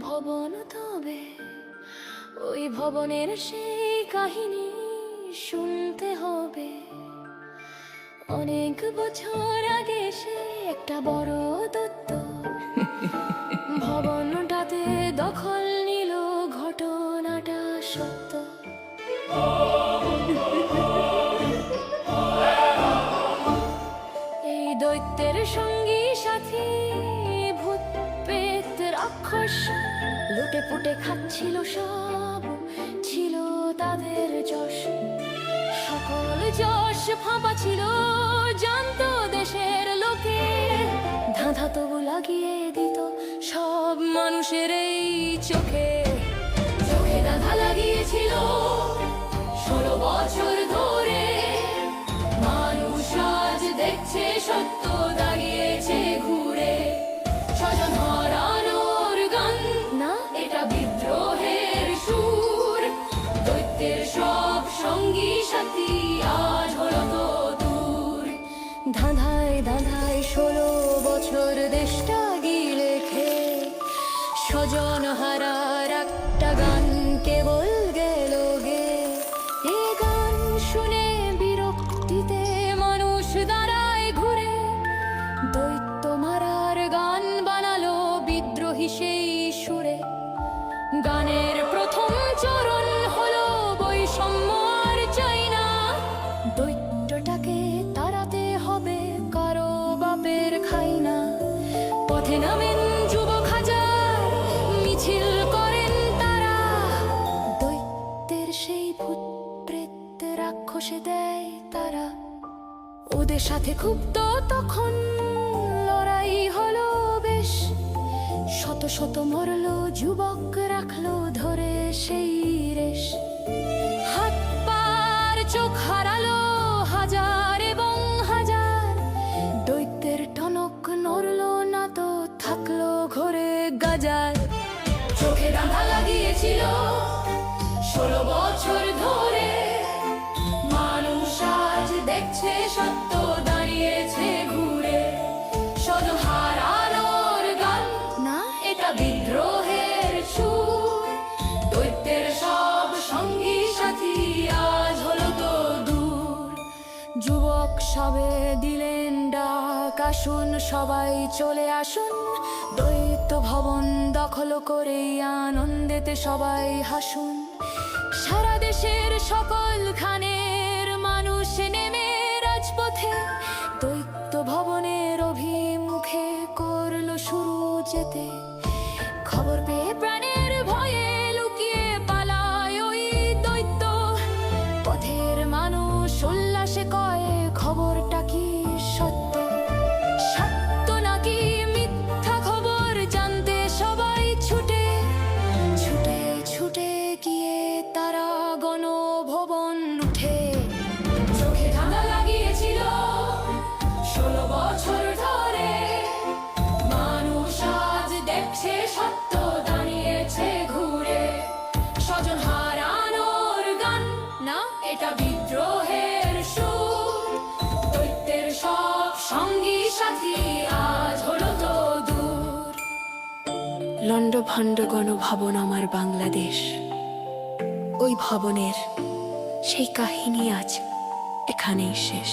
ভবন তবে। ওই ভবনের সেই কাহিনী শুনতে হবে। অনেক বছর আগে সে একটা বড় দত্ত ভবনটাতে দখল নিল ঘটনাটা সত্য। লুটে পুটে খাচ্ছিল সব, ছিল তাদের যশ। সকল যশ ফাঁপা ছিল জানতো দেশের লোকে। ধাঁধা তবু লাগিয়ে দিত সব মানুষের এই চোখে। চোখে ধাঁধা লাগিয়েছিল ষোলো বছর ধরে। মানুষ আজ দেখছে সত্য আজ ধাঁধায় পথে নামেন যুবক তারা। ওদের সাথে তখন লড়াই হলো বেশ। শত শত মরলো যুবক রাখল ধরে সেই রেশ। হাত পার চোখ হারালো চোখে রাঙা লাগিয়েছিল। ষোলো বছর ধরে মানুষ আজ দেখছে সত্য দাঁড়িয়েছে ঘুরে। শুধু হারানোর গান না। এটা বিদ্রোহের সুর। দৈত্যের সব সঙ্গী সাথী আজ হলো তো দূর। যুবক সবে দিলেন ডাক আসুন সবাই চলে আসুন। দৈত্য ভবন দখল করে আনন্দেতে সবাই হাসুন। সারা দেশের সকল খানের মানুষ নেমে রাজপথে। দৈত্য ভবনের অভিমুখে করল শুরু যেতে। খবর পেয়ে না? এটা বিদ্রোহের সুর। দৈত্যের সব সঙ্গী সাথী আজ হলো তো দূর। লন্ড ভণ্ড গণভবন আমার বাংলাদেশ। ওই ভবনের সেই কাহিনী আজ এখানেই শেষ।